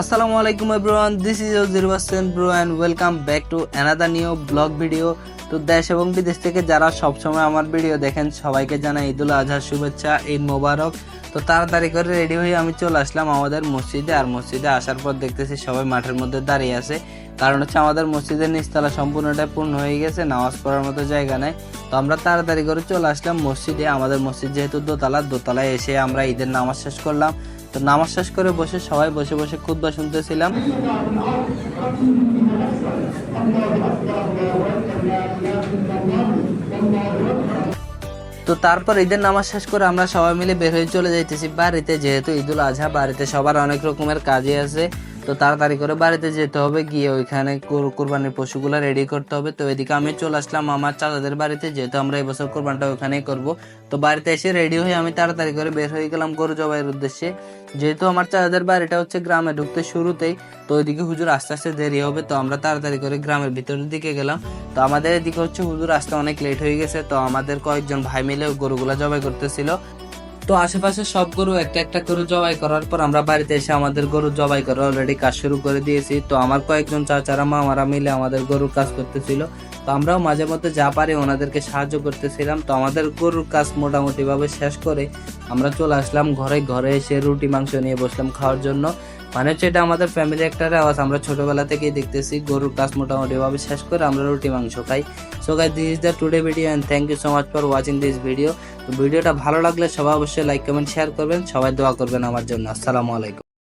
আসসালামু আলাইকুম everyone this is zero bro and welcome back to another new blog video তো দেশ এবং বিদেশ থেকে যারা সবসময় আমার ভিডিও দেখেন, সবাইকে জানাই ঈদুল আজহার শুভেচ্ছা, ঈদ মোবারক। তো তাড়াতাড়ি করে রেডি হয়ে আমি চলে আসলাম আমাদের মসজিদে। আর মসজিদে আসার পর দেখতেছি সবাই মাঠের মধ্যে দাঁড়িয়ে আছে। কারণ হচ্ছে আমাদের মসজিদের নিচতলা সম্পূর্ণটাই পূর্ণ হয়ে গেছে, নামাজ পড়ার মতো জায়গা নেই। তো আমরা তাড়াতাড়ি করে চলে আসলাম মসজিদে। আমাদের মসজিদ যেহেতু দোতলা, দোতলায় এসে আমরা ঈদের নামাজ শেষ করলাম। তো নামাজ শেষ করে বসে সবাই বসে বসে খুদ্া শুনতেছিলাম। তো তারপর ঈদের নামাজ শেষ করে আমরা সবাই মিলে বের হয়ে চলে যাইতেছি বাড়িতে, যেহেতু ঈদুল আজহা, বাড়িতে সবার অনেক রকমের কাজে আছে। তো তাড়াতাড়ি করে বাড়িতে যেতে হবে, গিয়ে ওইখানে কোরবানির পশুগুলো রেডি করতে হবে। তো এদিকে আমি চলে আসলাম আমার চাচাদের বাড়িতে, যেহেতু আমরা এবছর কোরবানটা ওখানেই করব। তো বাড়িতে এসে রেডি হয়ে আমি তাড়াতাড়ি করে বের হয়ে গেলাম গরু জবাইয়ের উদ্দেশ্যে। যেহেতু আমার চাচাদের বাড়িটা হচ্ছে গ্রামে ঢুকতে শুরুতেই, তো ওইদিকে হুজুর আস্তে আস্তে দেরি হবে, তো আমরা তাড়াতাড়ি করে গ্রামের ভিতরের দিকে গেলাম। তো আমাদের এদিকে হচ্ছে হুজুর আসতে অনেক লেট হয়ে গেছে, তো আমাদের কয়েকজন ভাই মিলে গরুগুলা জবাই করতেছিল। তো আশেপাশে সব গরু একটা একটা করে জবাই করার পর আমরা বাড়িতে এসে আমাদের গরু জবাই করে অলরেডি কাজ শুরু করে দিয়েছি। তো আমার কয়েকজন চাচারা, মামারা মিলে আমাদের গরুর কাজ করতেছিল। তো আমরাও মাঝে মধ্যে যা পারি ওনাদেরকে সাহায্য করতেছিলাম। তো আমাদের গরুর কাজ মোটামুটিভাবে শেষ করে আমরা চলে আসলাম ঘরে ঘরে এসে রুটি, মাংস নিয়ে বসলাম খাওয়ার জন্য। মানে হচ্ছে এটা আমাদের ফ্যামিলি একটা রেওয়াজ। আমরা ছোটবেলা থেকেই দেখতেছি, গরুর কাজ মোটামুটি ভাবে শেষ করে আমরা রুটি, মাংস খাই। So guy this is the today video and thank you so much for watching this video ভিডিওটা ভালো লাগলে সবাই অবশ্যই লাইক কমেন্ট শেয়ার করবেন। সবাই দোয়া করবেন আমার জন্য। আসসালামু আলাইকুম।